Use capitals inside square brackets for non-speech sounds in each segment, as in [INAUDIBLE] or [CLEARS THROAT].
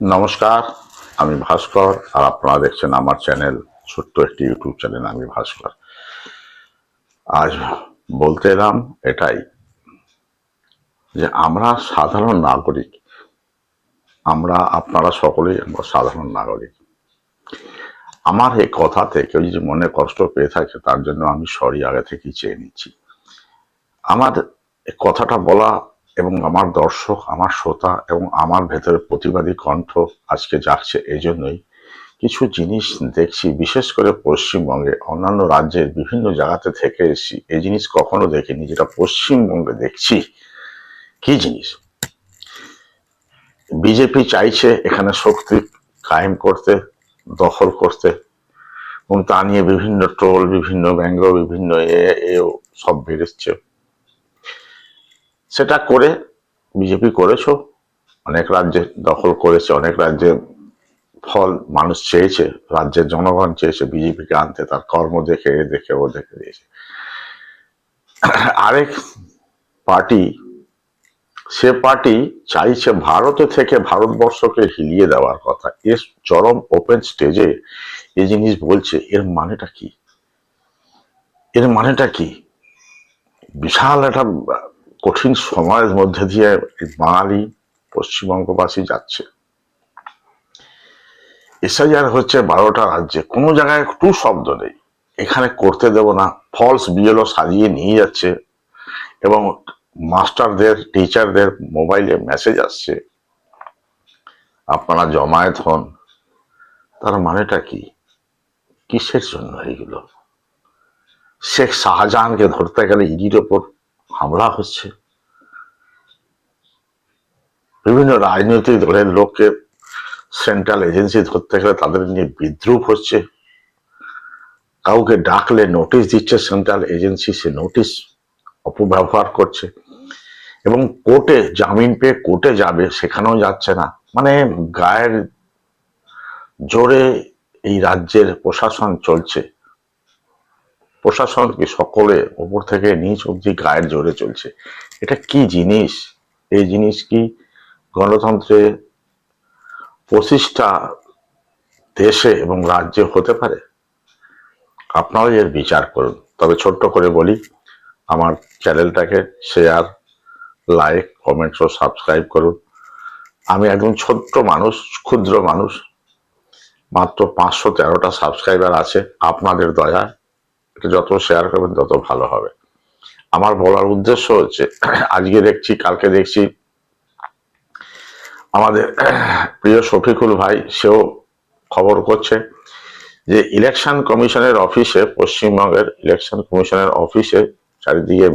নমস্কার, আমি ভাস্কর আর আপনারা দেখছেন আমার চ্যানেল, ছোট্ট একটি ইউটিউব চ্যানেল, আমি ভাস্কর। আজ বলতে এলাম এটাই যে আমরা সাধারণ নাগরিক, আমরা আপনারা সকলেই আমরা সাধারণ নাগরিক। আমার এই কথাতে কেউ যদি মনে কষ্ট পেয়ে থাকে, তার জন্য আমি সরি আগে থেকেই চেয়ে নিচ্ছি। আমার কথাটা বলা এবং আমার দর্শক, আমার শ্রোতা এবং আমার ভেতরে প্রতিবাদী কণ্ঠ আজকে জাগছে এই জন্যই কিছু জিনিস দেখছি, বিশেষ করে পশ্চিমবঙ্গে, অন্যান্য রাজ্যের বিভিন্ন জায়গাতে থেকে এসেছি। এই জিনিস কখনো দেখিনি, যেটা পশ্চিমবঙ্গে দেখছি। কি জিনিস? বিজেপি চাইছে এখানে শক্তি কায়েম করতে, দখল করতে, এবং তা নিয়ে বিভিন্ন ট্রোল, বিভিন্ন ব্যঙ্গ, বিভিন্ন এ সব বেরোচ্ছে সেটা করে বিজেপি করেছ, অনেক রাজ্যে দখল করেছে, অনেক রাজ্যে ফল মানুষ চেয়েছে, রাজ্যের জনগণ চেয়েছে বিজেপিকে আনতে, তার কর্ম দেখে, এ দেখে, ও দেখে, দিয়েছে। আরেক পার্টি, সে পার্টি চাইছে ভারতে থেকে ভারতবর্ষকে হিলিয়ে দেওয়ার কথা। এর চরম ওপেন স্টেজে এই জিনিস বলছে, এর মানেটা কি? এর মানেটা কি? বিশাল একটা কঠিন সময়ের মধ্যে দিয়ে বাঙালি পশ্চিমবঙ্গবাসী যাচ্ছে। এসআইআর হচ্ছে বারোটা রাজ্যে, কোনো জায়গায় একটু শব্দ নেই। এখানে করতে দেব না ফলস বিএলও সাজিয়ে নিয়ে যাচ্ছে এবং মাস্টারদের, টিচারদের মোবাইলে মেসেজ আসছে। আপনারা জমায়েত হন, তার মানেটা কি? কিসের জন্য এইগুলো? শেখ শাহজাহানকে ধরতে গেলে ইডির ওপর হামলা হচ্ছে। বিভিন্ন রাজনৈতিক দলের লোককে সেন্ট্রাল এজেন্সি ধরতে গেলে তাদের নিয়ে বিদ্রুপ হচ্ছে। কাউকে ডাকলে নোটিশ দিচ্ছে সেন্ট্রাল এজেন্সি সে নোটিশ অপব্যবহার করছে। এবং কোর্টে জামিন পেয়ে কোর্টে যাবে, সেখানেও যাচ্ছে না। মানে গায়ের জোরে এই রাজ্যের প্রশাসন চলছে। প্রশাসন কি সকলে ওপর থেকে নিচ অব্দি গায়ের জোরে চলছে। এটা কি জিনিস? এই জিনিস কি গণতন্ত্রের প্রতিষ্ঠা দেশে এবং রাজ্যে হতে পারে? আপনারাই এর বিচার করুন। তবে ছোট্ট করে বলি, আমার চ্যানেলটাকে শেয়ার লাইক কমেন্টস ও সাবস্ক্রাইব করুন। আমি একজন ছোট্ট মানুষ, ক্ষুদ্র মানুষ। মাত্র পাঁচশো তেরোটা সাবস্ক্রাইবার আছে। আপনাদের দয়ায় এটা যত শেয়ার করবেন তত ভালো হবে। আমার বলার উদ্দেশ্য হচ্ছে, আজকে দেখছি, কালকে দেখছি, আমাদের প্রিয় শফিকুল ভাই, সেও খবর করছে যে ইলেকশন কমিশনের অফিসে পশ্চিমবঙ্গের ইলেকশন কমিশনের অফিসে চারিদিকে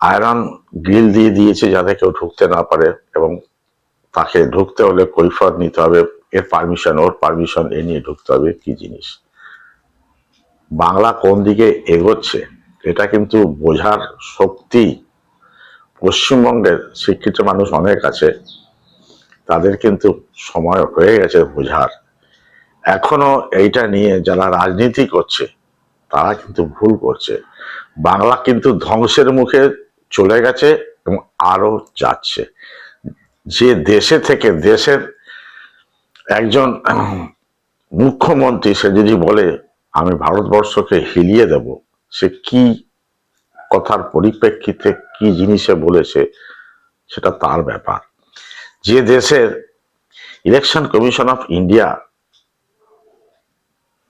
আয়রন গ্রিল দিয়ে দিয়েছে যাতে কেউ ঢুকতে না পারে এবং তাকে ঢুকতে হলে কৈফত নিতে হবে, এর পারমিশন ওর পারমিশন এ নিয়ে ঢুকতে হবে, কি জিনিস? বাংলা কোন দিকে এগোচ্ছে, এটা কিন্তু বোঝার শক্তি পশ্চিমবঙ্গের শিক্ষিত মানুষ অনেক আছে, তাদের কিন্তু সময় হয়ে গেছে বোঝার। এখনও এইটা নিয়ে যারা রাজনীতি করছে, তারা কিন্তু ভুল করছে। বাংলা কিন্তু ধ্বংসের মুখে চলে গেছে এবং আরও যাচ্ছে। যে দেশে থেকে দেশের একজন মুখ্যমন্ত্রী সে যদি বলে আমি ভারতবর্ষকে হিলিয়ে দেব। সে কি কথার পরিপ্রেক্ষিতে কি জিনিসে বলেছে, সেটা তার ব্যাপার। যে দেশের ইলেকশন কমিশন অফ ইন্ডিয়া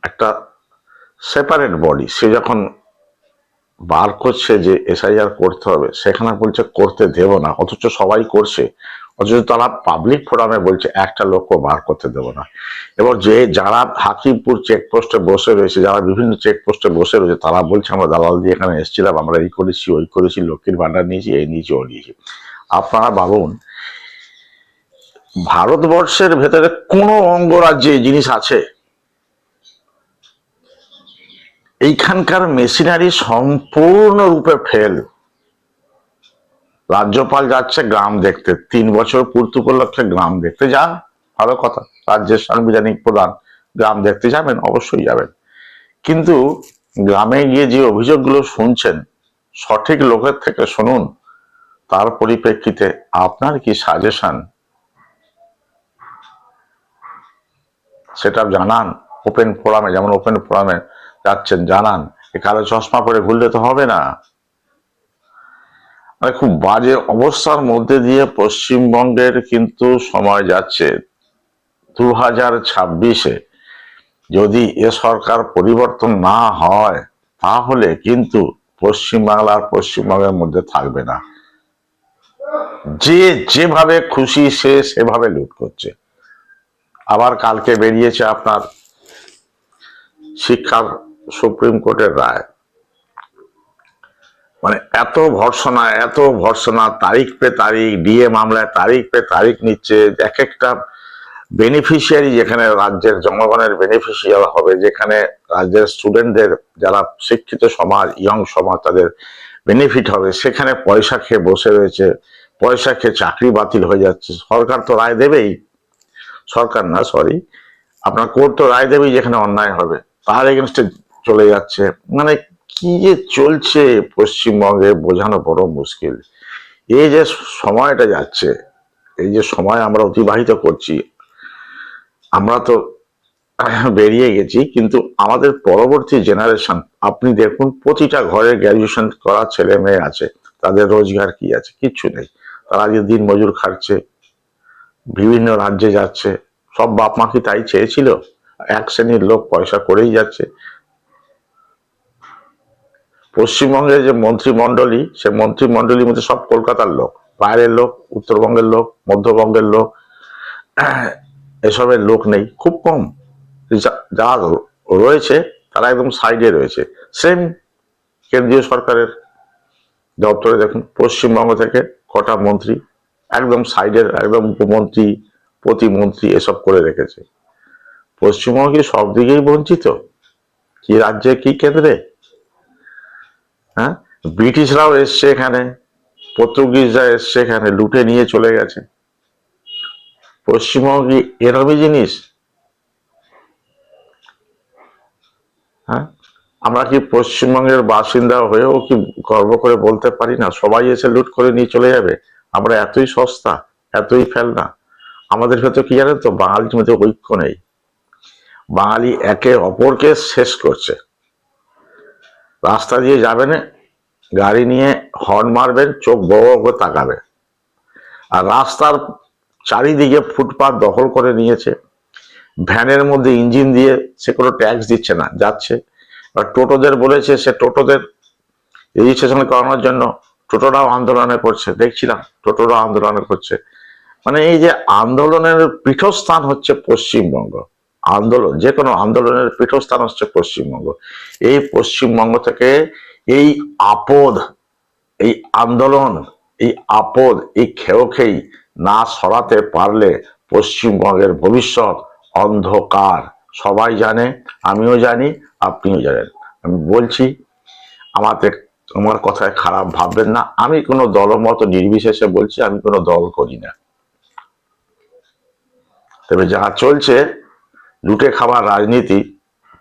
একটা সেপারেট বডি সে যখন বার করছে যে এসআইআর করতে হবে, সেখানে বলছে করতে দেব না, অথচ সবাই করছে। অথচ তারা পাবলিক ফোরামে বলছে, একটা লোকও বার করতে দেব না। এবার যে যারা হাকিমপুর চেকপোস্টে বসে রয়েছে, যারা বিভিন্ন চেকপোস্টে বসে রয়েছে, তারা বলছে, আমরা দালাল দিয়ে এখানে এসেছিলাম, আমরা এই করেছি, ওই করেছি, লক্ষ্মীর ভান্ডার নিয়েছি, এই নিয়েছি, ও নিয়েছি। আপনারা ভাবুন, ভারতবর্ষের ভেতরে কোনো অঙ্গরাজ্যে জিনিস আছে? এইখানকার মেশিনারি সম্পূর্ণরূপে ফেল রাজ্যপাল যাচ্ছে গ্রাম দেখতে। তিন বছর পূর্তি উপলক্ষে গ্রাম দেখতে যান, ভালো কথা। রাজ্যের সাংবিধানিক প্রধান গ্রাম দেখতে যাবেন, অবশ্যই যাবেন। কিন্তু গ্রামে গিয়ে যে অভিযোগগুলো শুনছেন, সঠিক লোকের থেকে শুনুন। তার পরিপ্রেক্ষিতে আপনার কি সাজেশন সেটা জানান। ওপেন ফোরামে যেমন ওপেন ফোরামে যাচ্ছেন, জানান। এ কালো চশমা পরে ঘুরলে তো হবে না। মানে খুব বাজে অবস্থার মধ্যে দিয়ে পশ্চিমবঙ্গের কিন্তু সময় যাচ্ছে দু হাজার ছাব্বিশে। যদি এ সরকার পরিবর্তন না হয়, তাহলে কিন্তু পশ্চিমবাংলার পশ্চিমবঙ্গের মধ্যে থাকবে না। যে যেভাবে খুশি সে সেভাবে লুট করছে। আবার কালকে বেরিয়েছে আপনার শিক্ষার সুপ্রিম কোর্টের রায়। মানে এত ভর্সনা এত ভর্সনা, তারিখ পে তারিখ, ডিএ মামলায় তারিখ পে তারিখ নিচ্ছে, এক একটা বেনিফিশিয়ারি যেখানে রাজ্যের জনগণের বেনিফিশিয়ারি হবে, যেখানে রাজ্যের স্টুডেন্টদের যারা শিক্ষিত সমাজ ইয়ং সমাজ তাদের বেনিফিট হবে, সেখানে পয়সা খেয়ে বসে রয়েছে, পয়সা খেয়ে চাকরি বাতিল হয়ে যাচ্ছে। সরকার তো রায় দেবেই। সরকার না সরি আপনার কোর্ট তো রায় দেবেই যেখানে অন্যায় হবে। তার এগেনস্টে চলে যাচ্ছে। মানে কি যে চলছে পশ্চিমবঙ্গে বোঝানো বড় মুশকিল। এই যে সময়টা যাচ্ছে, এই যে সময় আমরা অতিবাহিত করছি, আমরা তো বেরিয়ে গেছি, কিন্তু আমাদের পরবর্তী জেনারেশন আপনি দেখুন প্রতিটা ঘরে গ্র্যাজুয়েশন করা ছেলে মেয়ে আছে, তাদের রোজগার কি আছে? কিচ্ছু নেই। তারা আজকে দিন মজুর খাটছে, বিভিন্ন রাজ্যে যাচ্ছে, সব বাপ মা কি তাই চেয়েছিল? এক শ্রেণির লোক পয়সা করেই যাচ্ছে। পশ্চিমবঙ্গের যে মন্ত্রিমণ্ডলী, সে মন্ত্রিমণ্ডলীর মধ্যে সব কলকাতার লোক, বাইরের লোক, উত্তরবঙ্গের লোক, মধ্যবঙ্গের লোক, [CLEARS THROAT] এসবের লোক নেই, খুব কম। যা- রয়েছে, তারা একদম সাইডে রয়েছে। সেম কেন্দ্রীয় সরকারের দপ্তরে দেখুন, পশ্চিমবঙ্গ থেকে কটা মন্ত্রী একদম সাইডের, একদম উপমন্ত্রী, প্রতিমন্ত্রী এসব করে রেখেছে। পশ্চিমবঙ্গ কি সব দিকেই বঞ্চিত? কি রাজ্যে, কি কেন্দ্রে? হ্যাঁ? ব্রিটিশরাও এসছে এখানে, পর্তুগিজরা এসছে এখানে, লুটে নিয়ে চলে গেছে। পশ্চিমবঙ্গ কি এরমই জিনিস? হ্যাঁ? আমরা কি পশ্চিমবঙ্গের বাসিন্দা হয়েও কি গর্ব করে বলতে পারি না? সবাই এসে লুট করে নিয়ে চলে যাবে? আমরা এতই সস্তা, এতই ফেলনা। আমাদের ভেতর কি জানেন তো? বাঙালির মধ্যে ঐক্য নেই। বাঙালি একে অপরকে শেষ করছে। রাস্তা দিয়ে যাবেন, গাড়ি নিয়ে হর্ন মারবেন, চোখ বড় করে তাকাবে। আর রাস্তার চারিদিকে ফুটপাত দখল করে নিয়েছে। ভ্যানের মধ্যে ইঞ্জিন দিয়ে সে কোনো ট্যাক্স দিচ্ছে না, যাচ্ছে। আর টোটোদের বলেছে, সে টোটোদের রেজিস্ট্রেশন করানোর জন্য টোটোরাও আন্দোলনে করছে। দেখছিলাম, টোটোরাও আন্দোলনে করছে। মানে এই যে আন্দোলনের পীঠস্থান হচ্ছে পশ্চিমবঙ্গ। আন্দোলন, যে কোনো আন্দোলনের পীঠস্থান হচ্ছে পশ্চিমবঙ্গ। এই পশ্চিমবঙ্গ থেকে এই আপদ, এই আন্দোলন, এই আপদ, এই খেয়েও খেই না সরাতে পারলে পশ্চিমবঙ্গের ভবিষ্যৎ অন্ধকার। সবাই জানে, আমিও জানি, আপনিও জানেন। আমি বলছি আমাদের আমার কথায় খারাপ ভাববেন না। আমি কোনো দলমত নির্বিশেষে বলছি, আমি কোনো দল করি না। তবে যা চলছে লুটে খাবার রাজনীতি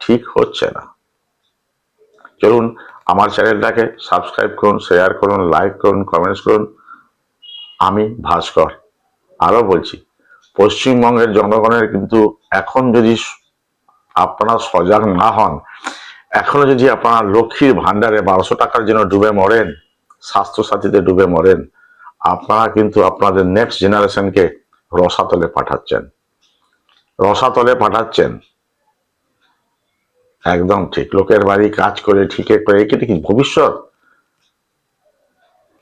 ঠিক হচ্ছে না। চলুন আমার চ্যানেলটাকে সাবস্ক্রাইব করুন শেয়ার করুন লাইক করুন কমেন্টস করুন। আমি ভাস্কর। আরও বলছি, পশ্চিমবঙ্গের জনগণের কিন্তু এখন যদি আপনারা সজাগ না হন, এখনও যদি আপনারা লক্ষ্মীর ভান্ডারে বারোশো টাকার জন্য ডুবে মরেন, স্বাস্থ্যসাথীতে ডুবে মরেন, আপনারা কিন্তু আপনাদের নেক্সট জেনারেশনকে রসাতলে পাঠাচ্ছেন। রসাতলে পাঠাচ্ছেন। একদম ঠিক, লোকের বাড়ি কাজ করে ঠিক করে একে কি ভবিষ্যৎ?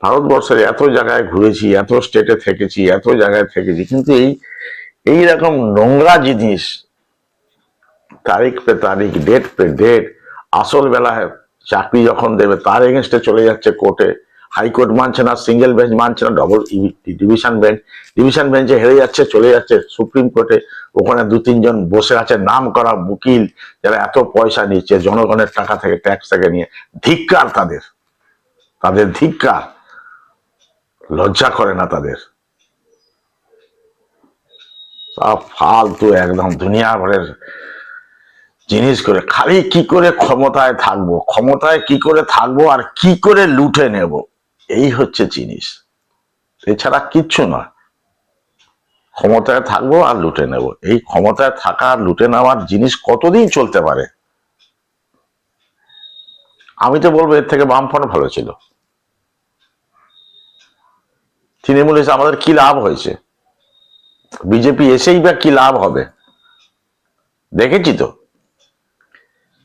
ভারতবর্ষের এত জায়গায় ঘুরেছি, এত স্টেটে থেকেছি, এত জায়গায় থেকেছি, কিন্তু এই এই রকম নোংরা জিনিস, তারিখ পে তারিখ ডেট পে ডেট আসল বেলায় চাকরি যখন দেবে, তার এগেনস্টে চলে যাচ্ছে কোর্টে হাইকোর্ট মানছে না সিঙ্গেল বেঞ্চ মানছে না ডবল ডিভিশন বেঞ্চ ডিভিশন বেঞ্চে হেরে যাচ্ছে, চলে যাচ্ছে সুপ্রিম কোর্টে ওখানে দু তিনজন বসে আছে, নাম করা উকিল যারা এত পয়সা নিচ্ছে, জনগণের টাকা থেকে ট্যাক্স থেকে নিয়ে। ধিক্কার তাদের। তাদের ধিক্কার। লজ্জা করে না তাদের। সব ফালতু একদম দুনিয়া ভরের জিনিস করে। খালি কি করে ক্ষমতায় থাকব? ক্ষমতায় কি করে থাকব আর কি করে লুটে নেব? এই হচ্ছে জিনিস। এছাড়া কিচ্ছু নয়। ক্ষমতায় থাকব আর লুটে নেব। এই ক্ষমতায় থাকা আর লুটে নেওয়ার জিনিস কতদিন চলতে পারে? আমি তো বলব এর থেকে বামফ্রন্ট ভালো ছিল। তৃণমূল এসে আমাদের কি লাভ হয়েছে? বিজেপি এসেই বা কি লাভ হবে? দেখেছি তো।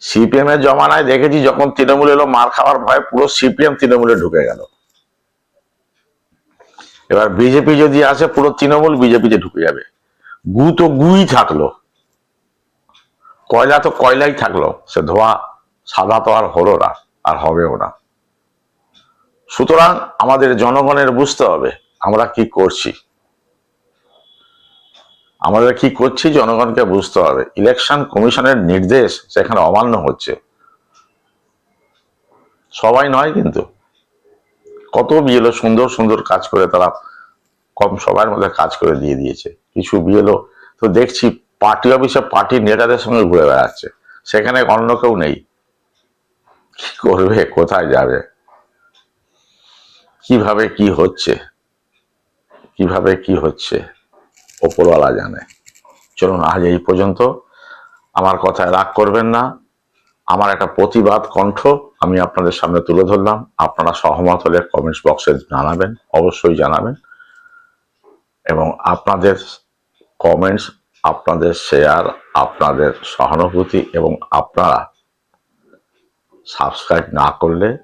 সিপিএম এর জমানায় দেখেছি যখন তৃণমূল এলো, মার খাওয়ার ভয়ে পুরো সিপিএম তৃণমূলে ঢুকে গেল। এবার বিজেপি যদি আসে, পুরো তৃণমূল বিজেপিতে ঢুকে যাবে। গু তো গুই থাকল। কয়লা তো কয়লাই থাকল। সে ধোয়া সাদা তো আর হলো না, আর হবেও না। সুতরাং আমাদের জনগণের বুঝতে হবে, আমরা কি করছি। আমাদের কি করছি জনগণকে বুঝতে হবে। ইলেকশন কমিশনের নির্দেশ সেখানে অমান্য হচ্ছে। সবাই নয় কিন্তু। কত বিএলও সুন্দর সুন্দর কাজ করে তারা কম সবার মধ্যে কাজ করে দিয়ে দিয়েছে। কিছু বিএলও তো দেখছি পার্টি অফিসে পার্টির নেতাদের সঙ্গে ঘুরে বেড়াচ্ছে। সেখানে অন্য কেউ নেই। কি করবে? কোথায় যাবে? কীভাবে কি হচ্ছে? কীভাবে কি হচ্ছে? ওপরওয়ালা জানে। চলুন আজ এই পর্যন্ত। আমার কথায় রাগ করবেন না। আমার একটা প্রতিবাদ কণ্ঠ আমি আপনাদের সামনে তুলে ধরলাম। আপনারা সহমত হলে কমেন্টস বক্সে জানাবেন, অবশ্যই জানাবেন। এবং আপনাদের কমেন্টস, আপনাদের শেয়ার, আপনাদের সহানুভূতি এবং আপনারা সাবস্ক্রাইব না করলে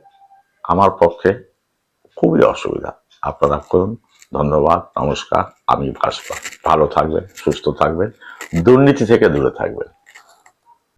আমার পক্ষে খুবই অসুবিধা। আপনারা করুন। ধন্যবাদ, নমস্কার। আমি ভাস্কর। ভালো থাকবেন, সুস্থ থাকবেন, দুর্নীতি থেকে দূরে থাকবেন।